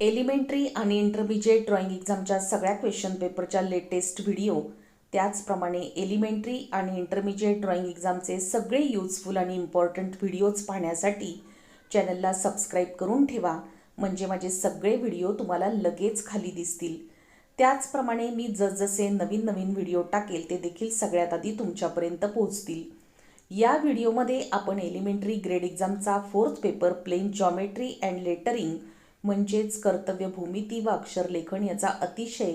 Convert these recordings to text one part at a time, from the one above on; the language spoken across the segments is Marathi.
एलिमेंटरी आणि इंटरमिजिएट ड्रॉइंग एक्झामच्या सगळ्या क्वेश्चन पेपरच्या लेटेस्ट व्हिडिओ. त्याचप्रमाणे एलिमेंटरी आणि इंटरमिजिएट ड्रॉइंग एक्झामचे सगळे यूजफुल आणि इम्पॉर्टंट व्हिडिओज पाहण्यासाठी चॅनलला सबस्क्राईब करून ठेवा. म्हणजे माझे सगळे व्हिडिओ तुम्हाला लगेच खाली दिसतील. त्याचप्रमाणे मी जसजसे नवीन नवीन व्हिडिओ टाकेल ते देखील सगळ्यात आधी तुमच्यापर्यंत पोहोचतील. या व्हिडिओमध्ये आपण elementary grade एक्झामचा fourth paper plane geometry and lettering म्हणजेच कर्तव्य भूमिती व अक्षरलेखन याचा अतिशय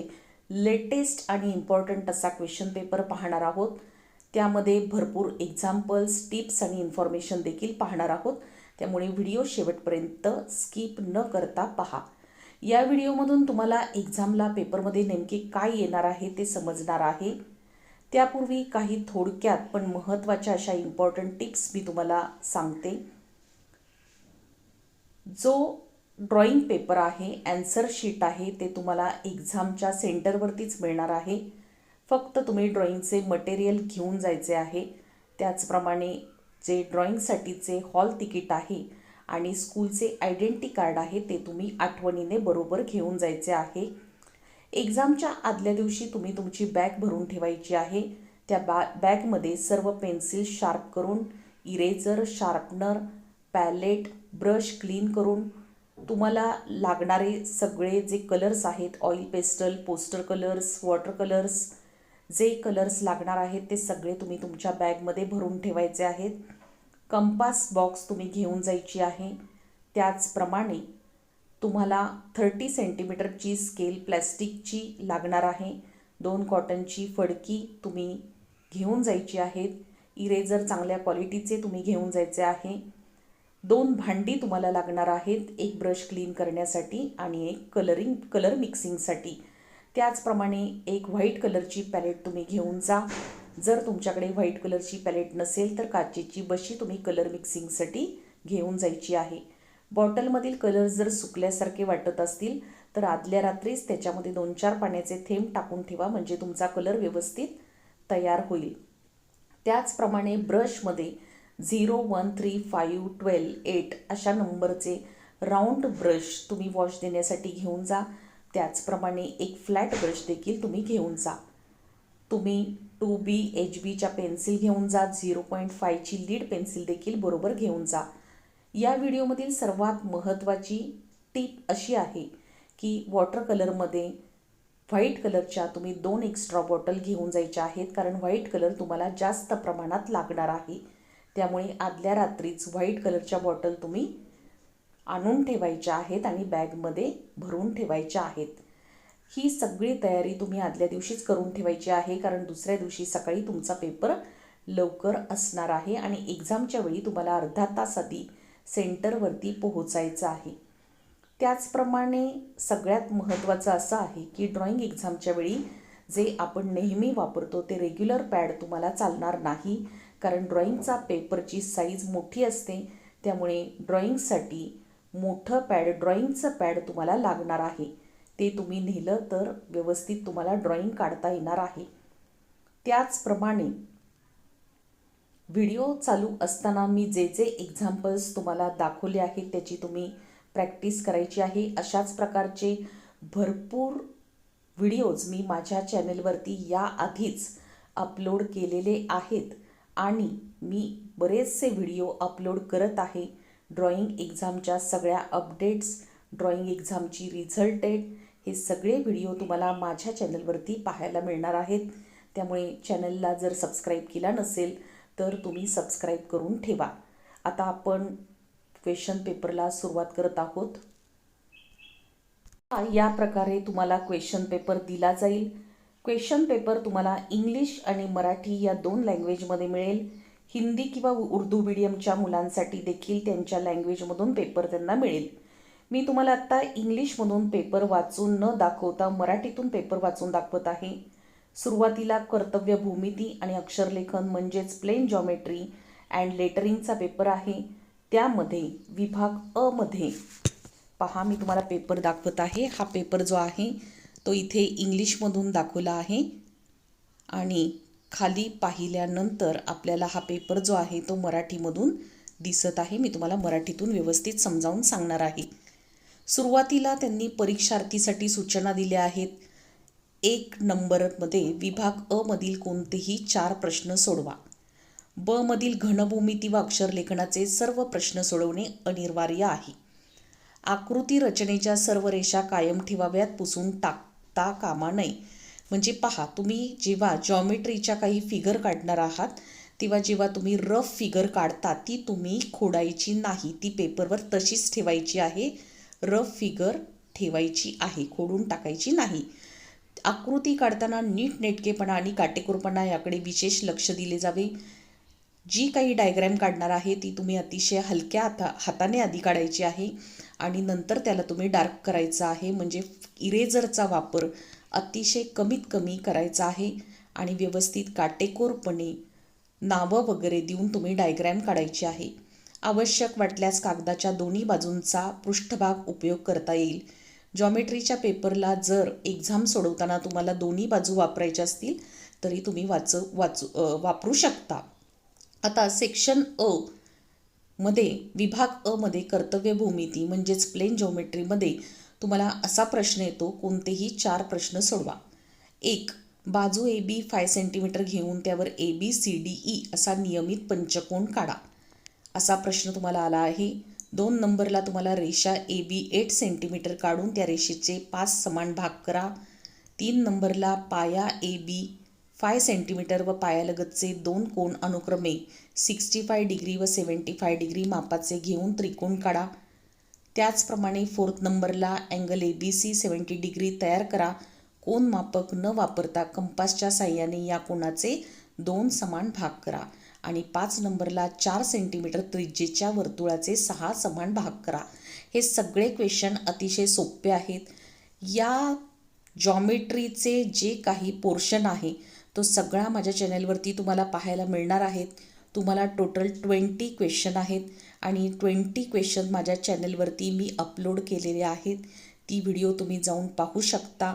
लेटेस्ट आणि इम्पॉर्टंट असा क्वेश्चन पेपर पाहणार आहोत. त्यामध्ये भरपूर एक्झाम्पल्स टिप्स आणि इन्फॉर्मेशन देखील पाहणार आहोत. त्यामुळे व्हिडिओ शेवटपर्यंत स्किप न करता पहा. या व्हिडिओमधून तुम्हाला एक्झामला पेपरमध्ये नेमके काय येणार आहे ते समजणार आहे. त्यापूर्वी काही थोडक्यात पण महत्त्वाच्या अशा इम्पॉर्टंट टिप्स मी तुम्हाला सांगते. जो ड्रॉइंग पेपर आहे ॲन्सर शीट आहे ते तुम्हाला एक्झामच्या सेंटरवरतीच मिळणार आहे. फक्त तुम्ही ड्रॉइंगचे मटेरियल घेऊन जायचे आहे. त्याचप्रमाणे जे ड्रॉइंगसाठीचे हॉल तिकीट आहे आणि स्कूलचे आयडेंटी कार्ड आहे ते तुम्ही आठवणीने बरोबर घेऊन जायचे आहे. एक्झामच्या आदल्या दिवशी तुम्ही तुमची बॅग भरून ठेवायची आहे. त्या बॅ बॅगमध्ये सर्व पेन्सिल शार्प करून eraser sharpener palette brush clean करून तुम्हाला लागणारे सगळे जे कलर्स आहेत oil pastel poster colours water colours जे कलर्स लागणार आहेत ते सगळे तुम्ही तुमच्या बॅगमध्ये भरून ठेवायचे आहेत. कंपास बॉक्स तुम्ही घेऊन जायची आहे. त्याचप्रमाणे तुम्हाला थर्टी सेंटीमीटरची स्केल प्लॅस्टिकची लागणार आहे. दोन कॉटनची फडकी तुम्ही घेऊन जायची आहेत. इरेजर चांगल्या क्वालिटीचे तुम्ही घेऊन जायचे आहे. दोन भांडी तुम्हाला लागणार आहेत एक ब्रश क्लीन करण्यासाठी आणि एक कलरिंग कलर मिक्सिंगसाठी त्याचप्रमाणे एक व्हाईट कलरची पॅलेट तुम्ही घेऊन जा. जर तुमच्याकडे व्हाईट कलरची पॅलेट नसेल तर काचेची बशी तुम्ही कलर मिक्सिंगसाठी घेऊन जायची आहे. बॉटलमधील कलर जर सुकल्यासारखे वाटत असतील तर आदल्या रात्रीच त्याच्यामध्ये दोन चार पाण्याचे थेंब टाकून ठेवा म्हणजे तुमचा कलर व्यवस्थित तयार होईल. त्याचप्रमाणे ब्रशमध्ये zero one three five twelve eight अशा नंबरचे राऊंड ब्रश तुम्ही वॉश देण्यासाठी घेऊन जा. त्याचप्रमाणे एक फ्लॅट ब्रश देखील तुम्ही घेऊन जा. तुम्ही टू बी एच बीच्या पेन्सिल घेऊन जा. झिरो पॉईंट फायची लीड पेन्सिल देखील बरोबर घेऊन जा. या व्हिडिओमधील सर्वात महत्त्वाची टीप अशी आहे की वॉटर कलरमध्ये व्हाईट कलरच्या तुम्ही दोन एक्स्ट्रा बॉटल घेऊन जायच्या आहेत. कारण व्हाईट कलर तुम्हाला जास्त प्रमाणात लागणार आहे. त्यामुळे आदल्या रात्रीच व्हाईट कलरच्या बॉटल तुम्ही आणून ठेवायच्या आहेत आणि बॅगमध्ये भरून ठेवायच्या आहेत. ही सगळी तयारी तुम्ही आदल्या दिवशीच करून ठेवायची आहे कारण दुसऱ्या दिवशी सकाळी तुमचा पेपर लवकर असणार आहे आणि एक्झामच्या वेळी तुम्हाला अर्धा तास आधी सेंटरवरती पोहोचायचं आहे. त्याचप्रमाणे सगळ्यात महत्त्वाचं असं आहे की ड्रॉइंग एक्झामच्या वेळी जे आपण नेहमी वापरतो ते रेग्युलर पॅड तुम्हाला चालणार नाही. कारण ड्रॉईंगचा पेपरची साईज मोठी असते त्यामुळे ड्रॉईंगसाठी मोठं पॅड ड्रॉईंगचं पॅड तुम्हाला लागणार आहे. ते तुम्ही नेलं तर व्यवस्थित तुम्हाला ड्रॉईंग काढता येणार आहे. त्याचप्रमाणे व्हिडिओ चालू असताना मी जे जे एक्झाम्पल्स तुम्हाला दाखवले आहेत त्याची तुम्ही प्रॅक्टिस करायची आहे. अशाच प्रकारचे भरपूर व्हिडिओज मी माझ्या चॅनलवरती याआधीच अपलोड केलेले आहेत. आणि मी बरेचसे व्हिडिओ अपलोड करत आहे. ड्रॉईंग एक्झामच्या सगळ्या अपडेट्स ड्रॉईंग एक्झामची रिझल्टेड हे सगळे व्हिडिओ तुम्हाला माझ्या चॅनलवरती पाहायला मिळणार आहेत. त्यामुळे चॅनलला जर सबस्क्राईब केला नसेल तर तुम्ही सबस्क्राईब करून ठेवा. आता आपण क्वेश्चन पेपरला सुरुवात करत आहोत. या प्रकारे तुम्हाला क्वेश्चन पेपर दिला जाईल. क्वेश्चन पेपर तुम्हाला इंग्लिश आणि मराठी या दोन लँग्वेजमध्ये मिळेल. हिंदी किंवा उर्दू मीडियमच्या मुलांसाठी देखील त्यांच्या लँग्वेजमधून पेपर त्यांना मिळेल. मी तुम्हाला आत्ता इंग्लिशमधून पेपर वाचून न दाखवता मराठीतून पेपर वाचून दाखवत आहे. सुरुवातीला कर्तव्य भूमिती आणि अक्षरलेखन म्हणजेच प्लेन जॉमेट्री अँड लेटरिंगचा पेपर आहे. त्यामध्ये विभाग अ मध्ये. पहा मी तुम्हाला पेपर दाखवत आहे. हा पेपर जो आहे तो इथे इंग्लिशमधून दाखवला आहे. आणि खाली पाहिल्यानंतर आपल्याला हा पेपर जो आहे तो मराठीमधून दिसत आहे. मी तुम्हाला मराठीतून व्यवस्थित समजावून सांगणार आहे. सुरुवातीला त्यांनी परीक्षार्थीसाठी सूचना दिल्या आहेत. एक नंबरमध्ये विभाग अ मधील कोणतेही चार प्रश्न सोडवा. ब मधील घनभूमिती व अक्षरलेखनाचे सर्व प्रश्न सोडवणे अनिवार्य आहे. आकृती रचनेच्या सर्व रेषा कायम ठेवाव्यात पुसून टाक. टाकता कामा नये. म्हणजे पहा तुम्ही जेव्हा जॉमेट्रीच्या काही फिगर काढणार आहात तेव्हा जेव्हा तुम्ही रफ फिगर काढता ती तुम्ही खोडायची नाही. ती पेपरवर तशीच ठेवायची आहे. रफ फिगर ठेवायची आहे खोडून टाकायची नाही. आकृती काढताना नीट नेटकेपणा आणि काटेकोरपणा याकडे विशेष लक्ष दिले जावे. जी काही डायग्रॅम काढणार आहे ती तुम्ही अतिशय हलक्या हाता हाताने आधी काढायची आहे. आणि नंतर त्याला तुम्ही डार्क करायचं आहे. म्हणजे इरेझरचा वापर अतिशय कमीत कमी करायचा आहे. आणि व्यवस्थित काटेकोरपणे नावं वगैरे देऊन तुम्ही डायग्रॅम काढायची आहे. आवश्यक वाटल्यास कागदाच्या दोन्ही बाजूंचा पृष्ठभाग उपयोग करता येईल. जॉमेट्रीच्या पेपरला जर एक्झाम सोडवताना तुम्हाला दोन्ही बाजू वापरायच्या असतील तरी तुम्ही वाच वाचू वापरू शकता. आता सेक्शन अ मध्ये विभाग अ मध्ये कर्तव्य भूमिती म्हणजेच प्लेन जॉमेट्रीमध्ये तुम्हाला असा प्रश्न येतो कोणतेही चार प्रश्न सोडवा. एक बाजू ए बी फाय सेंटीमीटर घेऊन त्यावर A B C D E असा नियमित पंचकोन काढा. असा प्रश्न तुम्हाला आला आहे. दोन नंबरला तुम्हाला रेषा ए बी एट सेंटीमीटर काढून त्या रेषेचे पाच समान भाग करा. तीन नंबरला पाया ए बी फाय सेंटीमीटर व पायालगतचे दोन कोण अनुक्रमे सिक्स्टी फाय डिग्री व सेवन्टी फाय डिग्री मापाचे घेऊन त्रिकोण काढा. त्याचप्रमाणे फोर्थ नंबरला angle A B C seventy degree तयार करा. कोण मापक न वापरता कंपासच्या साह्याने या कोणाचे दोन समान भाग करा आणि पाच नंबरला चार सेंटीमीटर त्रिज्येच्या वर्तुळाचे सहा समान भाग करा. हे सगळे क्वेश्चन अतिशय सोपे आहेत. या जॉमेट्रीचे जे काही पोर्शन आहे तो सगळा माझ्या चॅनेलवरती तुम्हाला पाहायला मिळणार आहेत. तुम्हाला टोटल ट्वेंटी क्वेश्चन आहेत आणि ट्वेंटी क्वेश्चन माझ्या चॅनलवरती मी अपलोड केलेले आहेत. ती व्हिडिओ तुम्ही जाऊन पाहू शकता.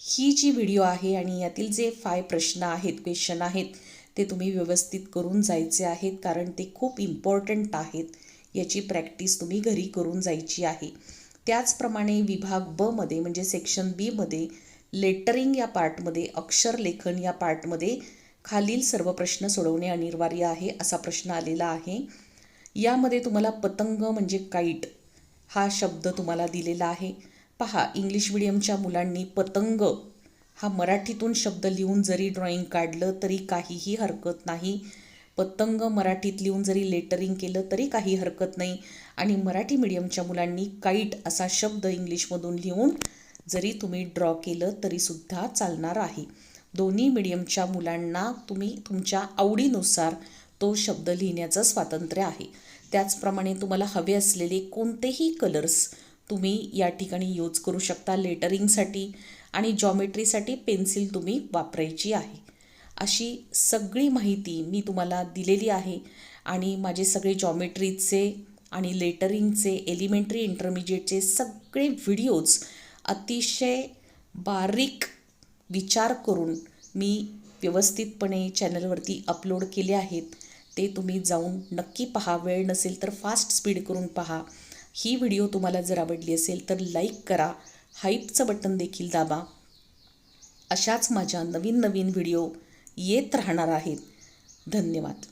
ही जी व्हिडिओ आहे आणि यातील जे फाय प्रश्न आहेत क्वेश्चन आहेत ते तुम्ही व्यवस्थित करून जायचे आहेत कारण ते खूप इम्पॉर्टंट आहेत. याची प्रॅक्टिस तुम्ही घरी करून जायची आहे. त्याचप्रमाणे विभाग बमध्ये म्हणजे सेक्शन बीमध्ये लेटरिंग या पार्टमध्ये अक्षरलेखन या पार्टमध्ये खालील सर्व प्रश्न सोडवणे अनिवार्य आहे असा प्रश्न आलेला आहे. यामध्ये तुम्हाला पतंग म्हणजे काईट हा शब्द तुम्हाला दिलेला आहे. पहा इंग्लिश मिडियमच्या मुलांनी पतंग हा मराठीतून शब्द लिहून जरी ड्रॉइंग काढलं तरी काहीही हरकत नाही. पतंग मराठीत लिहून जरी लेटरिंग केलं तरी काही हरकत नाही. आणि मराठी मिडियमच्या मुलांनी काईट असा शब्द इंग्लिशमधून लिहून जरी तुम्ही ड्रॉ केलं तरीसुद्धा चालणार आहे. दोन्ही मिडियमच्या मुलांना तुम्ही तुमच्या आवडीनुसार तो शब्द लिहिण्याचं स्वातंत्र्य आहे. त्याचप्रमाणे तुम्हाला हवे असलेले कोणतेही कलर्स तुम्ही या ठिकाणी यूज करू शकता लेटरिंगसाठी आणि जॉमेट्रीसाठी पेन्सिल तुम्ही वापरायची आहे. अशी सगळी माहिती मी तुम्हाला दिलेली आहे आणि माझे सगळे जॉमेट्रीचे आणि लेटरिंगचे एलिमेंटरी इंटरमिजिएटचे सगळे व्हिडिओज अतिशय बारीक विचार करून मी व्यवस्थितपणे चॅनलवरती अपलोड केले आहेत. ते तुम्ही जाऊन नक्की पहा. वेळ नसेल तर फास्ट स्पीड करून पहा. ही व्हिडिओ तुम्हाला जर आवडली असेल तर लाईक करा. हाईपचं बटन देखील दाबा. अशाच माझ्या नवीन नवीन व्हिडिओ येत राहणार आहेत. धन्यवाद.